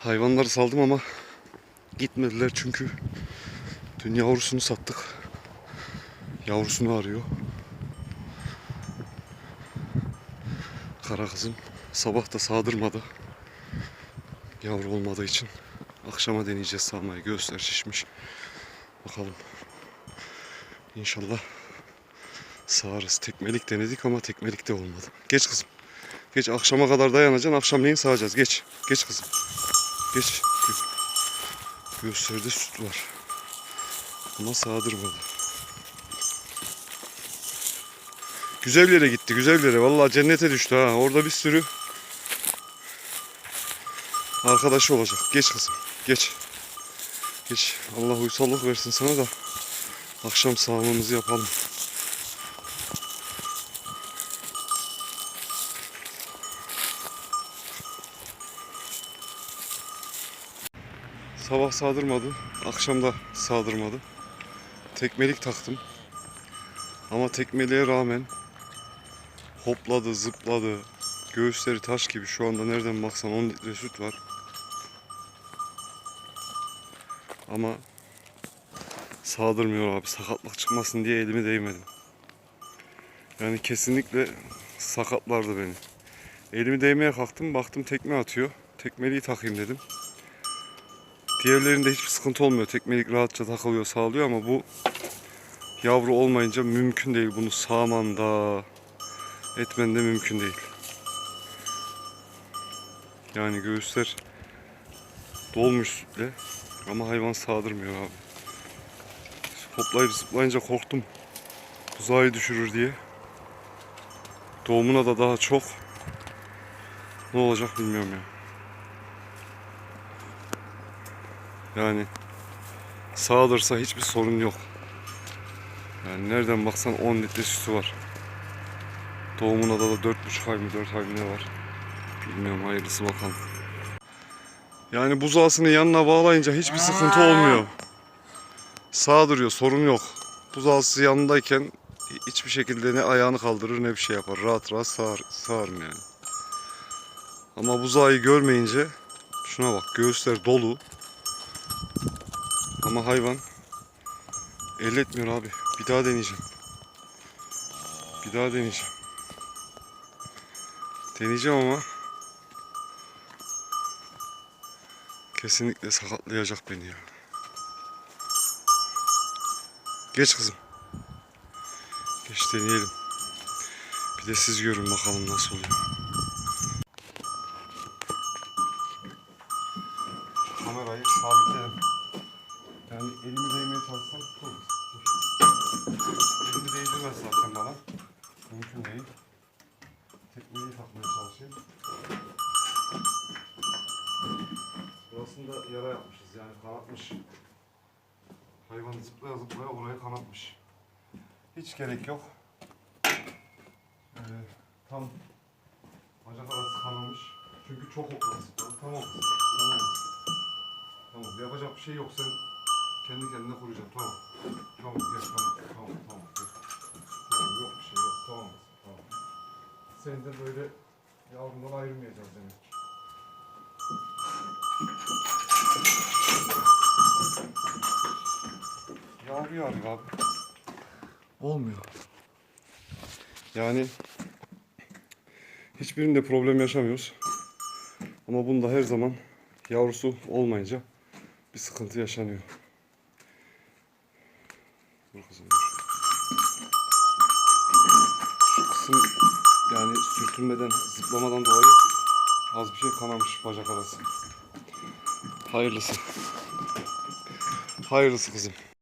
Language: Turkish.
Hayvanları saldım ama gitmediler çünkü dün yavrusunu sattık. Yavrusunu arıyor. Kara kızım sabah da sağdırmadı. Yavru olmadığı için. Akşama deneyeceğiz sağmayı. Göğüsler şişmiş. Bakalım. İnşallah sağarız. Tekmelik denedik ama tekmelik de olmadı. Geç kızım. Geç akşama kadar dayanacaksın. Akşamleyin sağacağız. Geç. Geç kızım. Geç. Gö- Göğüslerde süt var. Ama sağdırmadı. Güzel bir yere gitti. Güzel yere. Vallahi cennete düştü ha. Orada bir sürü arkadaşı olacak. Geç kızım. Geç. Geç. Allah uysallık versin sana da akşam sağmamızı yapalım. Sabah sağdırmadı. Akşam da sağdırmadı. Tekmelik taktım. Ama tekmeliğe rağmen hopladı, zıpladı. Göğüsleri taş gibi şu anda nereden baksan 10 litre süt var. Ama sağdırmıyor abi. Sakatlık çıkmasın diye elimi değmedim. Yani kesinlikle sakatlardı beni. Elimi değmeye kalktım. Baktım tekme atıyor. Tekmeliği takayım dedim. Diğerlerinde hiçbir sıkıntı olmuyor. Tekmelik rahatça takılıyor, sağlıyor ama bu yavru olmayınca mümkün değil. Bunu sağman da etmen de mümkün değil. Yani göğüsler dolmuş sütle ama hayvan sağdırmıyor abi. Hoplayıp zıplayınca korktum. Buzağı düşürür diye. Doğumuna da daha çok. Ne olacak bilmiyorum ya. Yani sağdırsa hiçbir sorun yok. Yani nereden baksan 10 litre sütü var. Doğumuna da da 4,5 ay mı 4 ay mı ne var. Bilmiyorum hayırlısı bakalım. Yani buzağısını yanına bağlayınca hiçbir sıkıntı olmuyor. Sağdırıyor sorun yok. Buzağısı yanındayken hiçbir şekilde ne ayağını kaldırır ne bir şey yapar. Rahat rahat sağar, sağarım yani. Ama buzağı görmeyince şuna bak göğüsler dolu. Ama hayvan elletmiyor abi. Bir daha deneyeceğim. Bir daha deneyeceğim. Deneyeceğim ama kesinlikle sakatlayacak beni ya. Geç kızım. Geç deneyelim. Bir de siz görün bakalım nasıl oluyor. Kamerayı sabitledim. Yani elimi değmeye çalışsam dur. Elimi değdirmez zaten bana. Mümkün değil. Tekmeyi takmaya çalışayım. Burasında yara yapmışız yani kanatmış. Hayvan zıplaya zıplaya orayı kanatmış. Hiç gerek yok. Ee, tam bacak arası kanamış. Çünkü çok okladı zıpladı. Tamam. Tamam. Tamam yapacak bir şey yok sen kendi kendine kuracaksın tamam. Tamam gel tamam tamam tamam gel. Tamam yok bir şey yok tamam tamam. Sen de böyle yavrundan ayrılmayacağız demek ki. Yavru yavru abi. Olmuyor. Yani hiçbirinde problem yaşamıyoruz. Ama bunda her zaman yavrusu olmayınca bir sıkıntı yaşanıyor. Dur kızım. Şu kısım yani sürtünmeden, zıplamadan dolayı az bir şey kanamış bacak arası. Hayırlısı. Hayırlısı kızım.